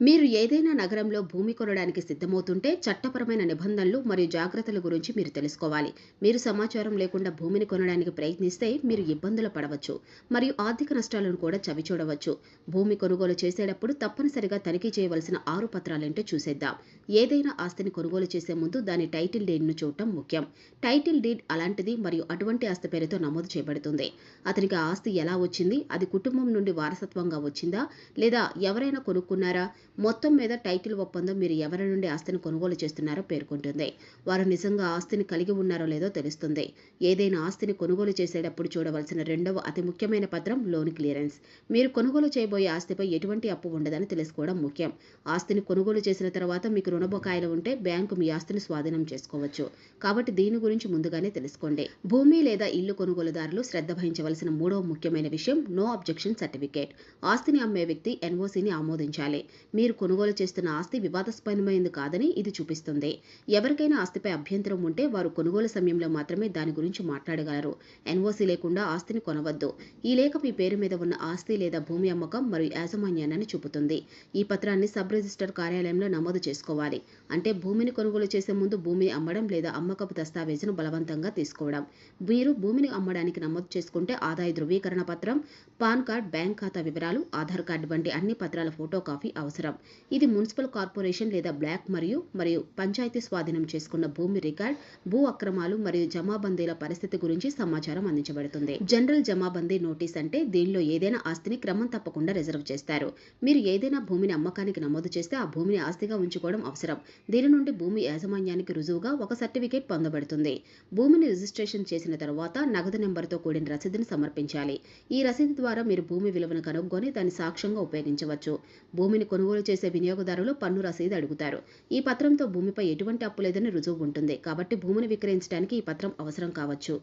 మీరు ఏదైనా నగరంలో భూమి కొనడానికి సిద్ధమవుతుంటే చట్టపరమైన నిబంధనలు మరియు జాగ్రత్తల గురించి మీరు తెలుసుకోవాలి. మీరు సమాచారం లేకుండా భూమిని కొనడానికి ప్రయత్నిస్తే మీరు ఇబ్బందులు పడవచ్చు మరియు ఆర్థిక నష్టాలను కూడా చవిచూడవచ్చు. భూమి కొనుగోలు చేసేటప్పుడు తప్పనిసరిగా తనిఖీ చేయవలసిన ఆరు పత్రాలేంటో చూసేద్దాం. ఏదైనా ఆస్తిని కొనుగోలు చేసే ముందు దాని టైటిల్ డీడ్ను చూడటం ముఖ్యం. టైటిల్ డీడ్ అలాంటిది మరియు అటువంటి ఆస్తి పేరుతో నమోదు చేయబడుతుంది. అతనికి ఆస్తి ఎలా వచ్చింది? అది కుటుంబం నుండి వారసత్వంగా వచ్చిందా? లేదా ఎవరైనా కొనుక్కున్నారా? మొత్తం మీద టైటిల్ ఒప్పందం మీరు ఎవరి నుండి ఆస్తిని కొనుగోలు చేస్తున్నారో పేర్కొంటుంది. వారు నిజంగా ఆస్తిని కలిగి ఉన్నారో లేదో తెలుస్తుంది. ఏదైనా ఆస్తిని కొనుగోలు చేసేటప్పుడు చూడవలసిన రెండవ అతి ముఖ్యమైన పత్రం లోన్ క్లియరెన్స్. మీరు కొనుగోలు చేయబోయే ఆస్తిపై ఎటువంటి అప్పు ఉండదని తెలుసుకోవడం ముఖ్యం. ఆస్తిని కొనుగోలు చేసిన తర్వాత మీకు రుణబకాయిలు ఉంటే బ్యాంకు మీ ఆస్తిని స్వాధీనం చేసుకోవచ్చు. కాబట్టి దీని గురించి ముందుగానే తెలుసుకోండి. భూమి లేదా ఇల్లు కొనుగోలుదారులు శ్రద్ధ వహించవలసిన మూడవ ముఖ్యమైన విషయం నో అబ్జెక్షన్ సర్టిఫికేట్. ఆస్తిని అమ్మే వ్యక్తి ఎన్ఓసిని ఆమోదించాలి. మీరు కొనుగోలు చేస్తున్న ఆస్తి వివాదాస్పదమైంది కాదని ఇది చూపిస్తుంది. ఎవరికైనా ఆస్తిపై అభ్యంతరం ఉంటే వారు కొనుగోలు సమయంలో మాత్రమే దాని గురించి మాట్లాడగలరు. ఎన్ఓసి లేకుండా ఆస్తిని కొనవద్దు. ఈ లేఖ మీ పేరు మీద ఉన్న ఆస్తి లేదా భూమి అమ్మకం మరియు యాజమాన్యాన్ని చూపుతుంది. ఈ పత్రాన్ని సబ్ రిజిస్టర్ కార్యాలయంలో నమోదు చేసుకోవాలి. అంటే భూమిని కొనుగోలు చేసే ముందు భూమి అమ్మడం లేదా అమ్మకపు దస్తావేజును బలవంతంగా తీసుకోవడం. మీరు భూమిని అమ్మడానికి నమోదు చేసుకుంటే ఆదాయ ధృవీకరణ పత్రం పాన్ కార్డ్ బ్యాంక్ ఖాతా వివరాలు ఆధార్ కార్డు వంటి అన్ని పత్రాల ఫోటో కాపీ అవసరం. ఇది మున్సిపల్ కార్పొరేషన్ లేదా బ్లాక్ మరియు మరియు పంచాయతీ స్వాధీనం చేసుకున్న భూమి రికార్డ్ భూ అక్రమాలు మరియు జమాబందీల పరిస్థితి గురించి సమాచారం అందించబడుతుంది. జనరల్ జమాబందీ నోటీస్ అంటే దీనిలో ఏదైనా ఆస్తిని క్రమం తప్పకుండా రిజర్వ్ చేస్తారు. మీరు ఏదైనా భూమిని అమ్మకానికి నమోదు చేస్తే ఆ భూమిని ఆస్తిగా ఉంచుకోవడం అవసరం. దీని నుండి భూమి యాజమాన్యానికి రుజువుగా ఒక సర్టిఫికేట్ పొందబడుతుంది. భూమిని రిజిస్ట్రేషన్ చేసిన తర్వాత నగదు నెంబర్తో కూడిన రసీదుని సమర్పించాలి. ఈ రసీదు ద్వారా మీరు భూమి విలువను కనుగొని దాన్ని సాక్ష్యంగా ఉపయోగించవచ్చు. భూమిని కొనుగోలు కొనుగోలు చేసే వినియోగదారులు పన్ను రసీదు అడుగుతారు. ఈ పత్రంతో భూమిపై ఎటువంటి అప్పు లేదని రుజువు ఉంటుంది. కాబట్టి భూమిని విక్రయించడానికి ఈ పత్రం అవసరం కావచ్చు.